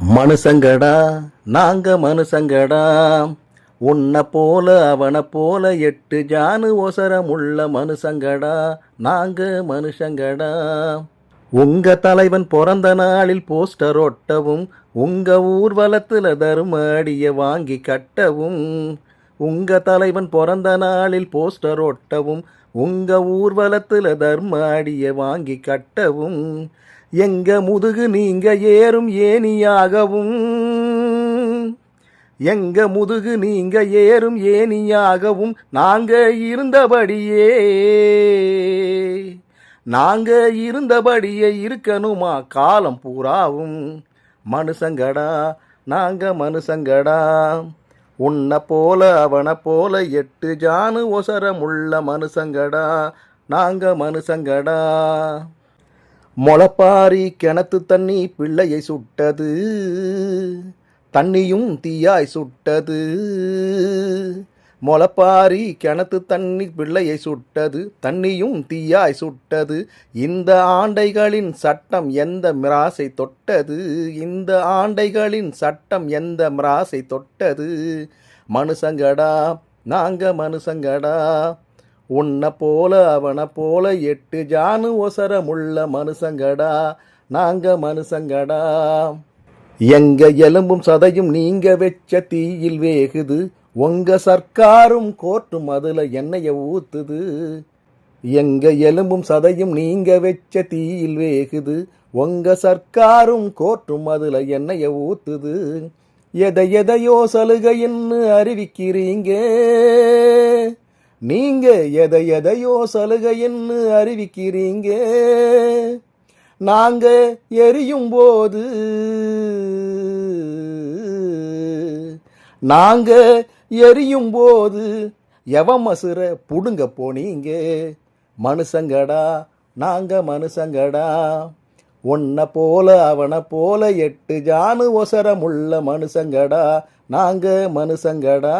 மனுசங்கடா நாங்க மனுசங்கடா உன்னை போல அவனை போல எட்டு ஜானு ஒசரமுள்ள மனுசங்கடா நாங்க மனுஷங்கடா. உங்க தலைவன் பிறந்த நாளில் போஸ்டர் ஒட்டவும் உங்க ஊர்வலத்தில் தர்ம அடிய வாங்கி கட்டவும் உங்க தலைவன் பிறந்த நாளில் போஸ்டர் ஒட்டவும் உங்க ஊர்வலத்தில் தர்ம அடிய வாங்கி கட்டவும் எங்க முதுகு நீங்க ஏறும் ஏனியாகவும் எங்க முதுகு நீங்க ஏறும் ஏனியாகவும் நாங்க இருந்தபடியே நாங்க இருந்தபடியே இருக்கணுமா? காலம் பூராவும் மனுஷங்கடா நாங்க மனுஷங்கடா உன்னை போல அவனை போல எட்டு ஜானு ஒசரமுள்ள மனுஷங்கடா நாங்க மனுஷங்கடா மொளப்பாரி கிணத்து தண்ணி பிள்ளையை சுட்டது தண்ணியும் தீயாய் சுட்டது. மொளப்பாரி கிணத்து தண்ணி பிள்ளையை சுட்டது தண்ணியும் தீயாய் சுட்டது. இந்த ஆண்டைகளின் சட்டம் எந்த மிராசை தொட்டது? இந்த ஆண்டைகளின் சட்டம் எந்த மிராசை தொட்டது? மனுஷங்கடா நாங்க மனுஷங்கடா உன்னை போல அவனை போல எட்டு ஜானு ஒசரமுள்ள மனுஷங்கடா நாங்க மனுஷங்கடா. எங்க எலும்பும் சதையும் நீங்க வெச்ச தீயில் வேகுது உங்க சர்க்காரும் கோர்ட்டும் அதுல எண்ணெய ஊத்துது. எங்க எலும்பும் சதையும் நீங்க வெச்ச தீயில் வேகுது உங்க சர்க்காரும் கோர்ட்டும் அதுல எண்ணெய ஊத்துது. எதை எதையோ சலுகைன்னு அறிவிக்கிறீங்க. நீங்க எதை எதையோ சலுகைன்னு அறிவிக்கிறீங்க. நாங்க எரியும் போது நாங்க எரியும் போது எவமசுர புடுங்க போனீங்க. மனுஷங்கடா நாங்க மனுஷங்கடா. உன்னை போல அவனை போல எட்டு ஜானு ஒசரமுள்ள மனுஷங்கடா நாங்க மனுஷங்கடா.